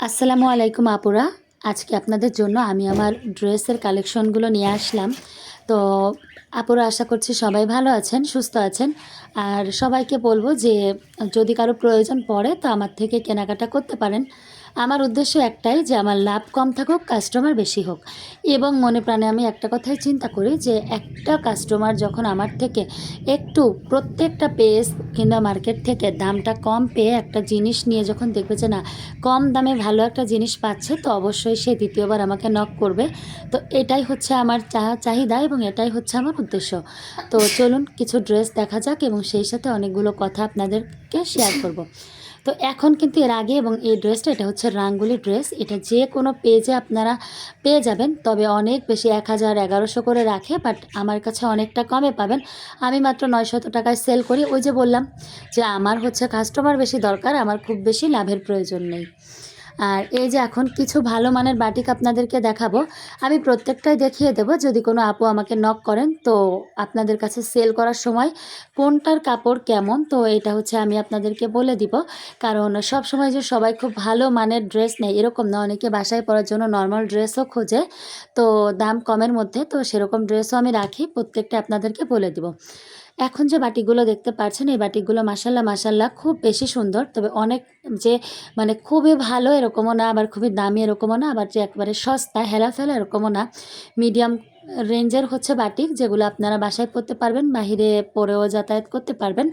আসসালামু আলাইকুম আপুরা। আজকে আপনাদের জন্য আমি আমার ড্রেসের কালেকশনগুলো নিয়ে আসলাম। তো আপুরা, আশা করছি সবাই ভালো আছেন, সুস্থ আছেন। আর সবাইকে বলব যে যদি কারও প্রয়োজন পড়ে, তো আমার থেকে কেনাকাটা করতে পারেন। আমার উদ্দেশ্য একটাই যে আমার লাভ কম থাকুক কাস্টমার বেশি হোক। এবং মনে প্রাণে আমি একটা কথাই চিন্তা করি যে একটা কাস্টমার যখন আমার থেকে একটু প্রত্যেকটা পেজ কিংবা মার্কেট থেকে দামটা কম পেয়ে একটা জিনিস নিয়ে যখন দেখবে যে না, কম দামে ভালো একটা জিনিস পাচ্ছে, তো অবশ্যই সে দ্বিতীয়বার আমাকে নক করবে। তো এটাই হচ্ছে আমার চাহিদা এবং এটাই হচ্ছে আমার উদ্দেশ্য। তো চলুন, কিছু ড্রেস দেখা যাক এবং সেই সাথে অনেকগুলো কথা আপনাদেরকে শেয়ার করব। তো এখন কিন্তু এর আগে এবং এই ড্রেসটা, এটা হচ্ছে রাঙ্গুলি ড্রেস। এটা যে কোনো পেজে আপনারা পেয়ে যাবেন। তবে অনেক বেশি এক হাজার এগারোশো করে রাখে বাট আমার কাছে অনেকটা কমে পাবেন। আমি মাত্র নয়শত টাকায় সেল করি। ওই যে বললাম যে আমার হচ্ছে কাস্টমার বেশি দরকার, আমার খুব বেশি লাভের প্রয়োজন নেই। আর এই যে এখন কিছু ভালো মানের বাটিক আপনাদেরকে দেখাবো, আমি প্রত্যেকটাই দেখিয়ে দেবো, যদি কোনো আপু আমাকে নক করেন, তো আপনাদের কাছে সেল করার সময় কোনটার কাপড় কেমন, তো এটা হচ্ছে আমি আপনাদেরকে বলে দিব। কারণ সব সময় যে সবাই খুব ভালো মানের ড্রেস নেই এরকম না, অনেকে বাসায় পরার জন্য নর্মাল ড্রেসও খোঁজে, তো দাম কমের মধ্যে, তো সেরকম ড্রেসও আমি রাখি প্রত্যেকটা আপনাদেরকে বলে দিব। এখন যে বাটিগুলো দেখতে পাচ্ছেন এই বাটিগুলো মাসাল্লাহ মাসাল্লাহ খুব বেশি সুন্দর। তবে অনেক যে মানে খুবই ভালো এরকমও না, আবার খুবই দামি এরকমও না, আবার যে একবারে সস্তা হেলা ফেলা এরকমও না। মিডিয়াম রেঞ্জের হচ্ছে বাটিক যেগুলো আপনারা বাসায় পরতে পারবেন, বাহিরে পরেও যাতায়াত করতে পারবেন।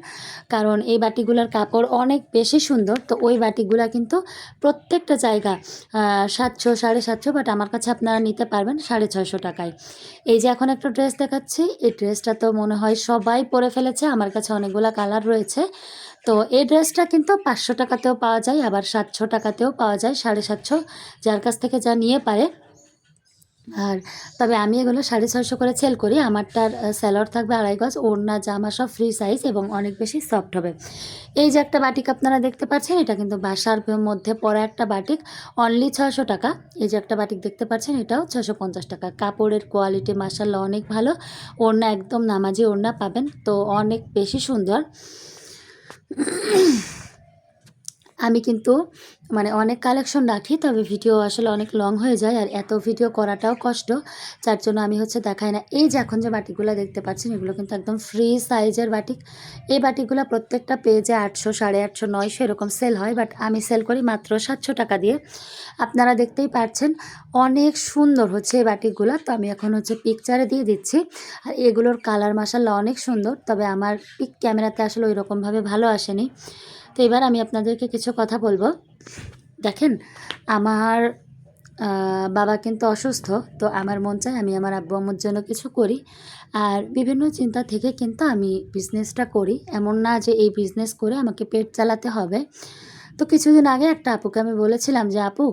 কারণ এই বাটিগুলোর কাপড় অনেক বেশি সুন্দর, তো ওই বাটিগুলো কিন্তু প্রত্যেকটা জায়গা সাতশো, সাড়ে সাতশো বাট আমার কাছে আপনারা নিতে পারবেন সাড়ে ছয়শো টাকায়। এই যে এখন একটা ড্রেস দেখাচ্ছি, এই ড্রেসটা তো মনে হয় সবাই পরে ফেলেছে, আমার কাছে অনেকগুলো কালার রয়েছে। তো এই ড্রেসটা কিন্তু পাঁচশো টাকাতেও পাওয়া যায়, আবার সাতশো টাকাতেও পাওয়া যায়, সাড়ে সাতশো, যার কাছ থেকে যা নিয়ে পারে। আর তবে আমি এগুলো সাড়ে ছয়শো করে সেল করি। আমারটার স্যালোয়ার থাকবে আড়াই গজ, ওড়না, জামা সব ফ্রি সাইজ এবং অনেক বেশি সফট হবে। এই যে একটা বাটিক আপনারা দেখতে পাচ্ছেন, এটা কিন্তু বাসার মধ্যে পরা একটা বাটিক অনলি ছয়শো টাকা। এই যে একটা বাটিক দেখতে পাচ্ছেন, এটাও ছশো পঞ্চাশ টাকা। কাপড়ের কোয়ালিটি মাসাল্লাহ অনেক ভালো। ওড়না একদম নামাজি ওড়না পাবেন, তো অনেক বেশি সুন্দর। আমি কিন্তু মানে অনেক কালেকশন রাখি, তবে ভিডিও আসলে অনেক লং হয়ে যায় আর এত ভিডিও করাটাও কষ্ট। যার জন্য আমি হচ্ছে দেখাই না। এই যে এখন যে বাটিগুলো দেখতে পাচ্ছেন, এগুলো কিন্তু একদম ফ্রি সাইজের বাটিক। এই বাটিগুলো প্রত্যেকটা পেজে আটশো, সাড়ে আটশো, নয়শো এরকম সেল হয় বাট আমি সেল করি মাত্র সাতশো টাকা দিয়ে। আপনারা দেখতেই পাচ্ছেন অনেক সুন্দর হচ্ছে এই বাটিকগুলো। তো আমি এখন হচ্ছে পিকচারে দিয়ে দিচ্ছি। আর এগুলোর কালার মাসাল্লাহ অনেক সুন্দর, তবে আমার পিক ক্যামেরাতে আসলে ওই রকমভাবে ভালো আসেনি। তো এবার আমি আপনাদেরকে কিছু কথা বলব। দেখেন, আমার বাবা কিন্তু অসুস্থ, তো আমার মন চায় আমি আমার আব্বু আম্মুর জন্য কিছু করি। আর বিভিন্ন চিন্তা থেকে কিন্তু আমি বিজনেসটা করি। এমন না যে এই বিজনেস করে আমাকে পেট চালাতে হবে। তো কিছুদিন আগে একটা আপুকে আমি বলেছিলাম যে, আপু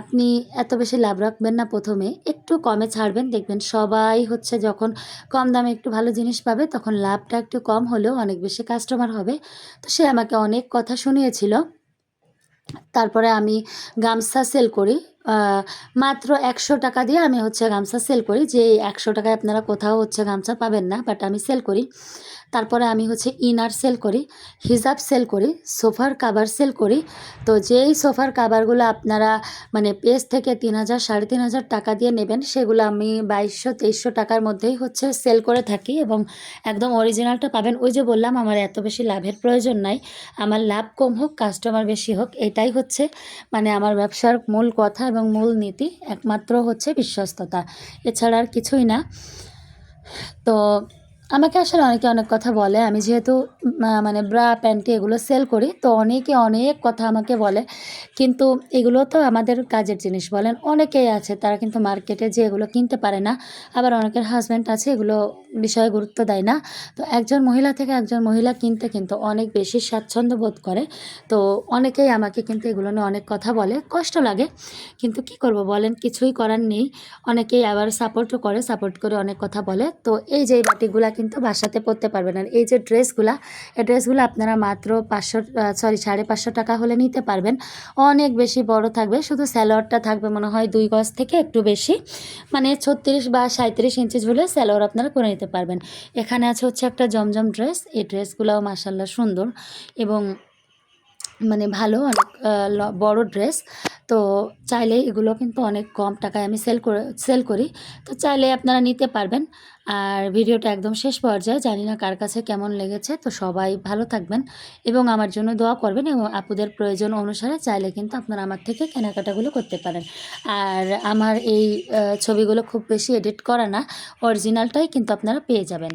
আপনি এত বেশি লাভ রাখবেন না প্রথমে, একটু কমে ছাড়বেন, দেখবেন সবাই হচ্ছে যখন কম দামে একটু ভালো জিনিস পাবে, তখন লাভটা একটু কম হলেও অনেক বেশি কাস্টমার হবে। তো সে আমাকে অনেক কথা শুনিয়েছিল। তারপরে আমি গামছা সেল করি। মাত্র একশো টাকা দিয়ে আমি হচ্ছে গামছা সেল করি, যে একশো টাকায় আপনারা কোথাও হচ্ছে গামছা পাবেন না বাট আমি সেল করি। তারপরে আমি হচ্ছে ইনার সেল করি, হিজাব সেল করি, সোফার কাভার সেল করি। তো যেই সোফার কাভারগুলো আপনারা মানে পেজ থেকে তিন হাজার, সাড়ে তিন হাজার টাকা দিয়ে নেবেন, সেগুলো আমি বাইশশো, তেইশশো টাকার মধ্যেই হচ্ছে সেল করে থাকি এবং একদম অরিজিনালটা পাবেন। ওই যে বললাম, আমার এত বেশি লাভের প্রয়োজন নাই। আমার লাভ কম হোক, কাস্টমার বেশি হোক, এটাই হচ্ছে মানে আমার ব্যবসার মূল কথা এবং মূল নীতি, একমাত্র হচ্ছে বিশ্বস্ততা। এছাড়া আর কিছুই না। তো আমাকে আসলে অনেকে অনেক কথা বলে। আমি যেহেতু মানে ব্রা প্যান্টি এগুলো সেল করি, তো অনেকে অনেক কথা আমাকে বলে। কিন্তু এগুলো তো আমাদের কাজের জিনিস বলেন। অনেকেই আছে, তারা কিন্তু মার্কেটে যে এগুলো কিনতে পারে না। আবার অনেকের হাজব্যান্ড আছে, এগুলো বিষয়ে গুরুত্ব দেয় না। তো একজন মহিলা থেকে একজন মহিলা কিনতে কিন্তু অনেক বেশি স্বাচ্ছন্দ্য বোধ করে। তো অনেকেই আমাকে কিন্তু এগুলো নিয়ে অনেক কথা বলে, কষ্ট লাগে। কিন্তু কি করব বলেন, কিছুই করার নেই। অনেকেই আবার সাপোর্টও করে সাপোর্ট করে অনেক কথা বলে। তো এই যে বাটিগুলা কিন্তু বাসাতে পরতে পারবেন। আর এই যে ড্রেসগুলা, এই ড্রেসগুলো আপনারা মাত্র পাঁচশো সরি সাড়ে পাঁচশো টাকা হলে নিতে পারবেন। অনেক বেশি বড় থাকবে, শুধু স্যালোয়ারটা থাকবে মনে হয় দুই গজ থেকে একটু বেশি। মানে ছত্রিশ বা সাঁত্রিশ ইঞ্চি ঝুলে স্যালোয়ার আপনারা করে নিতে পারবেন। এখানে আছে হচ্ছে একটা জমজম ড্রেস, এই ড্রেসগুলোও মাসাল্লাহ সুন্দর এবং মানে ভালো, অনেক বড় ড্রেস। তো চাইলে এগুলো কিন্তু অনেক কম টাকায় আমি সেল করে সেল করি। তো চাইলে আপনারা নিতে পারবেন। আর ভিডিওটা একদম শেষ পর্যায়ে, জানি না কার কাছে কেমন লেগেছে। তো সবাই ভালো থাকবেন এবং আমার জন্য দোয়া করবেন এবং আপুদের প্রয়োজন অনুসারে চাইলে কিন্তু আপনারা আমার থেকে কেনাকাটাগুলো করতে পারেন। আর আমার এই ছবিগুলো খুব বেশি এডিট করা না। অরিজিনালটাই কিন্তু আপনারা পেয়ে যাবেন।